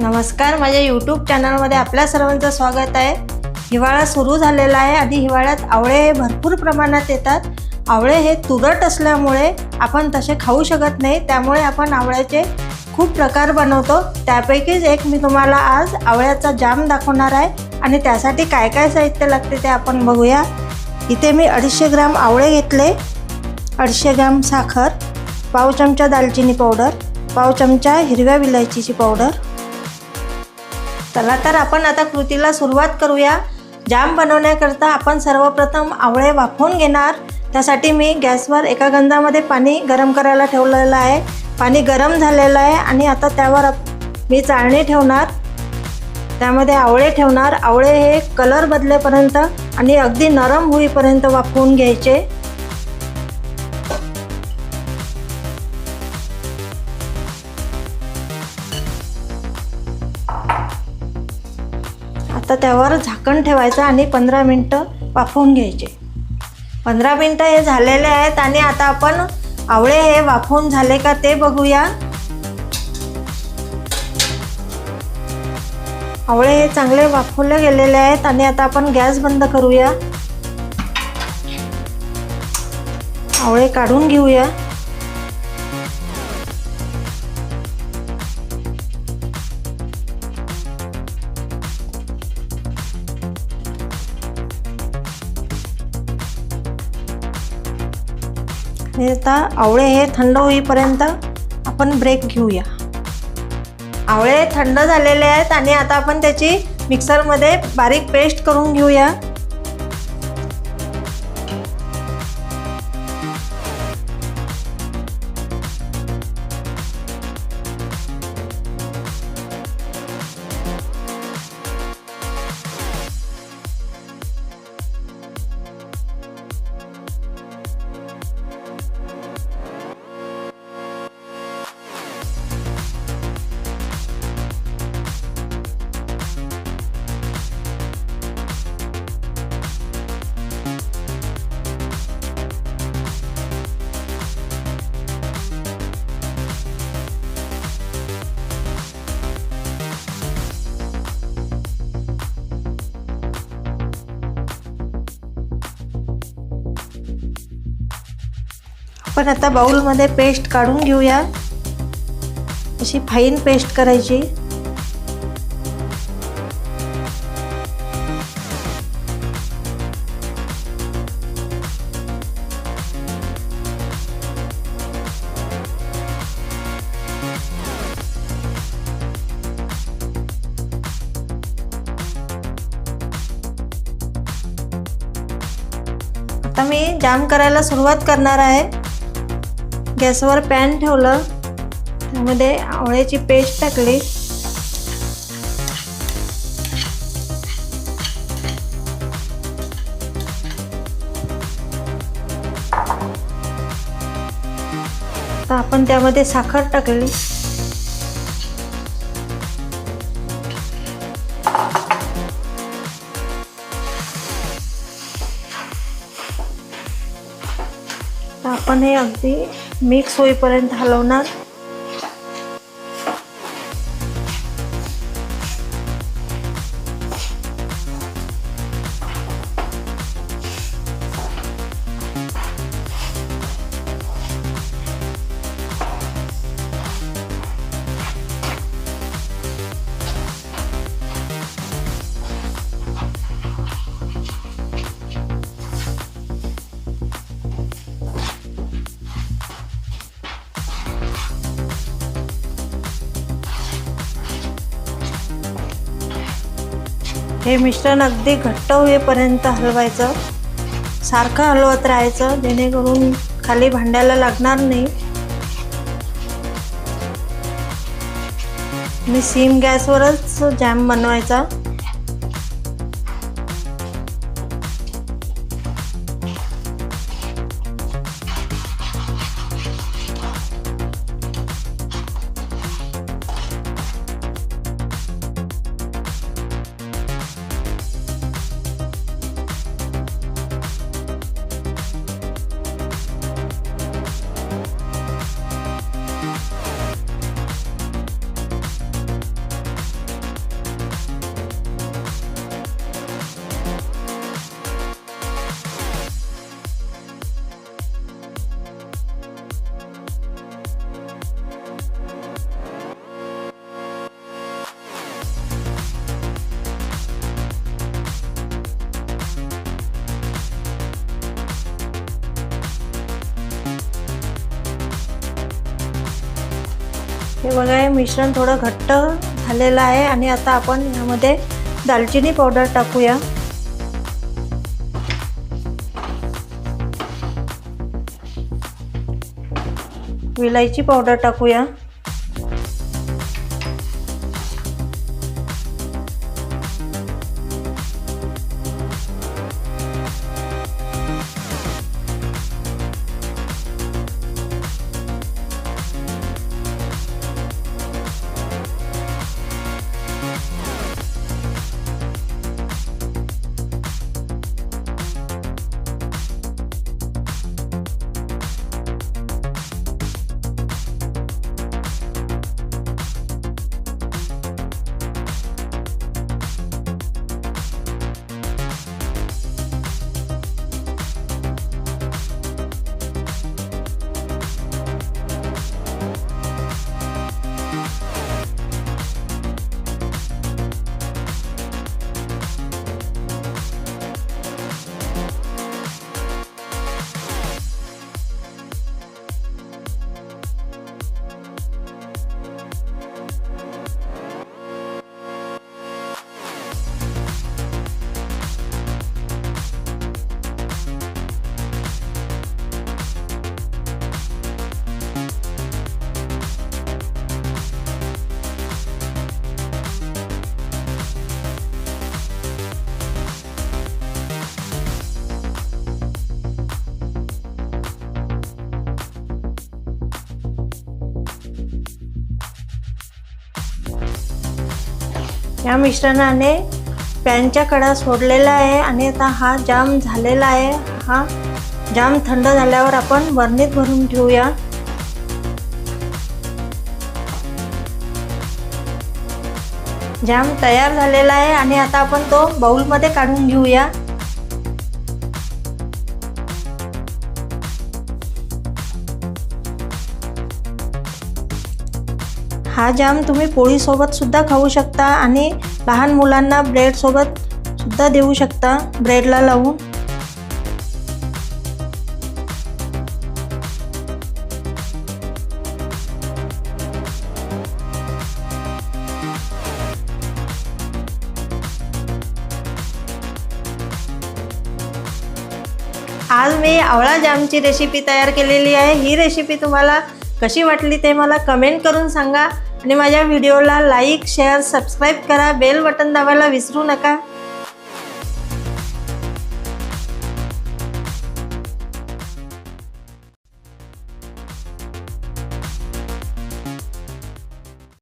नमस्कार माझ्या यूट्यूब चॅनलमध्ये आपल्या सर्वांचं स्वागत आहे. हिवाळा सुरू झालेला आहे आणि हिवाळ्यात आवळे हे भरपूर प्रमाणात येतात. आवळे हे तुरट असल्यामुळे आपण तसे खाऊ शकत नाही त्यामुळे आपण आवळ्याचे खूप प्रकार बनवतो. त्यापैकीच एक मी तुम्हाला आज आवळ्याचा जाम दाखवणार आहे आणि त्यासाठी काय काय साहित्य लागते ते आपण बघूया. इथे मी अडीचशे ग्राम आवळे घेतले. अडीचशे ग्राम साखर पाव चमचा दालचिनी पावडर पाव चमचा हिरव्या विलायचीची पावडर चला तर आपण आता कृतीला सुरुवात करूया. जाम बनवण्याकरता आपण सर्वप्रथम आवळे वाफवून घेणार. त्यासाठी मी गॅसवर एका गंजामध्ये पाणी गरम करायला ठेवलेलं आहे. पाणी गरम झालेलं आहे आणि आता त्यावर मी चाळणी ठेवणार. त्यामध्ये आवळे ठेवणार. आवळे हे कलर बदलेपर्यंत आणि अगदी नरम होईपर्यंत वाफवून घ्यायचे. आता त्यावर झाकण ठेवायचं आणि पंधरा मिनटं वाफवून घ्यायचे. पंधरा मिनटं हे झालेले आहेत आणि आता आपण आवळे हे वाफवून झाले का ते बघूया. आवळे हे चांगले वाफवले गेलेले आहेत आणि आता आपण गॅस बंद करूया. आवळे काढून घेऊया. हे आता आवळे हे थंड होईपर्यंत आपण ब्रेक घेऊया. आवळे थंड झालेले आहेत आणि आता आपण त्याची मिक्सरमध्ये बारीक पेस्ट करून घेऊया. आपण आता बाऊलमध्ये पेस्ट काढून घेऊया. अशी फाईन पेस्ट करायची. आता मी जाम करायला सुरुवात करणार आहे. गॅसवर पॅन ठेवलं. त्यामध्ये आवळ्याची पेस्ट टाकली. तर आपण त्यामध्ये साखर टाकली. आपण हे अगदी मिक्स होईपर्यंत हलवणार. हे मिश्रण अगदी घट्ट होईपर्यंत हलवायचं. सारखं हलवत राहायचं जेणेकरून खाली भांड्याला लागणार नाही. मी सीम गॅसवरच जॅम बनवायचा. हे बघा हे मिश्रण थोडं घट्ट झालेलं आहे आणि आता आपण यामध्ये दालचिनी पावडर टाकूया. विलायची पावडर टाकूया. या मिश्रणाने पॅनच्या कडा सोडलेला आहे आणि आता हा जाम झालेला आहे. हा जाम थंड झाल्यावर आपण बरणीत भरून ठेवूया जाम तयार झालेला आहे आणि आता आपण तो बाउलमध्ये काढून घेऊया. हा जाम तुम्ही पोळीसोबतसुद्धा खाऊ शकता आणि लहान मुलांना ब्रेडसोबतसुद्धा देऊ शकता ब्रेडला लावून. आज मी आवळा जामची रेसिपी तयार केलेली आहे. ही रेसिपी तुम्हाला कशी वाटली ते मला कमेंट करून सांगा. आणि माझ्या व्हिडिओला लाईक शेअर सबस्क्राईब करा बेल बटन दाबायला विसरू नका.